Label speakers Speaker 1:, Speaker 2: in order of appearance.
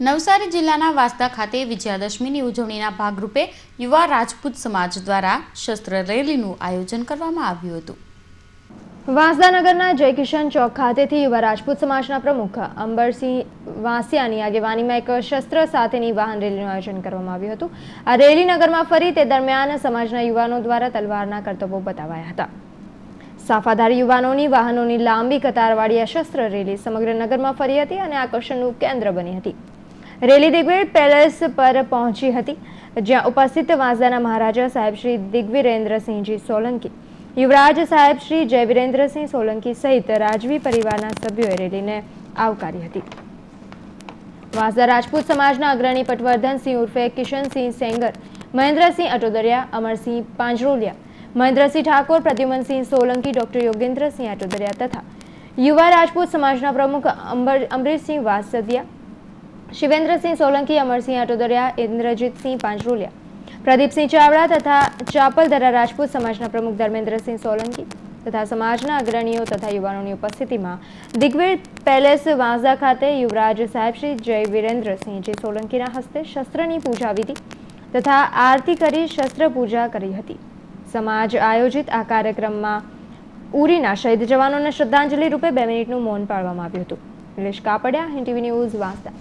Speaker 1: નવસારી જિલ્લાના વાસદા ખાતે વિજયાદશમીની ઉજવણીના ભાગરૂપે યુવા રાજપૂત સમાજ દ્વારા શસ્ત્ર રેલીનું આયોજન કરવામાં આવ્યું હતું.
Speaker 2: વાંસદાનગરના જયકિશન ચોક ખાતેથી યુવા રાજપૂત સમાજના પ્રમુખ અંબરસિંહ વાંસિયાની આગેવાનીમાં એક શસ્ત્ર સાથેની વાહન રેલીનું આયોજન કરવામાં આવ્યું હતું. આ રેલી નગરમાં ફરી તે દરમિયાન સમાજના યુવાનો દ્વારા તલવારના કરતબો બતાવાયા હતા. સાફાધારી યુવાનોની વાહનોની લાંબી કતારવાળી આ શસ્ત્ર રેલી સમગ્ર નગરમાં ફરી હતી અને આકર્ષણનું કેન્દ્ર બની હતી. રેલી દિગ્વિજય પેલેસ પર પહોંચી હતી, જ્યાં ઉપસ્થિત વાંસદાના મહારાજા સાહેબ શ્રી દિગ્વિરેન્દ્રસિંહજી સોલંકી, યુવરાજ સાહેબ શ્રી જયવીરેન્દ્રસિંહ સોલંકી સહિત રાજવી પરિવારના સભ્યોએ રેલીને આવકારી હતી. વાંસદા રાજપૂત સમાજના અગ્રણી પટવર્ધનસિંહ ઉર્ફે કિશનસિંહ સેંગર, મહેન્દ્રસિંહ અટોદરિયા, અમરસિંહ પાંજરોલિયા, મહેન્દ્રસિંહ ઠાકોર, પ્રદ્યુમનસિંહ સોલંકી, ડોક્ટર યોગેન્દ્રસિંહ અટોદરિયા તથા યુવા રાજપૂત સમાજના પ્રમુખ અંબર, અમરીશસિંહ વાસદિયા શિવેન્દ્રસિંહ સોલંકી, અમરસિંહ અટોદરિયા ઇન્દ્રજીતસિંહ પાંજરોલિયા, પ્રદીપસિંહ ચાવડા તથા ચાપલદરા રાજપૂત સમાજના પ્રમુખ ધર્મેન્દ્રસિંહ સોલંકી તથા સમાજના અગ્રણીઓ તથા યુવાનોની ઉપસ્થિતિમાં દિગ્વિજય પેલેસ વાંસદા ખાતે યુવરાજ સાહેબ શ્રી જય વિરેન્દ્રસિંહજી સોલંકીના હસ્તે શસ્ત્રની પૂજા વિધિ તથા આરતી કરી શસ્ત્ર પૂજા કરી હતી. સમાજ આયોજિત આ કાર્યક્રમમાં ઉરીના શહીદ જવાનોને શ્રદ્ધાંજલિ રૂપે બે મિનિટનું મૌન પાળવામાં આવ્યું હતું. Nilesh Kapadia Hind TV news Vansda.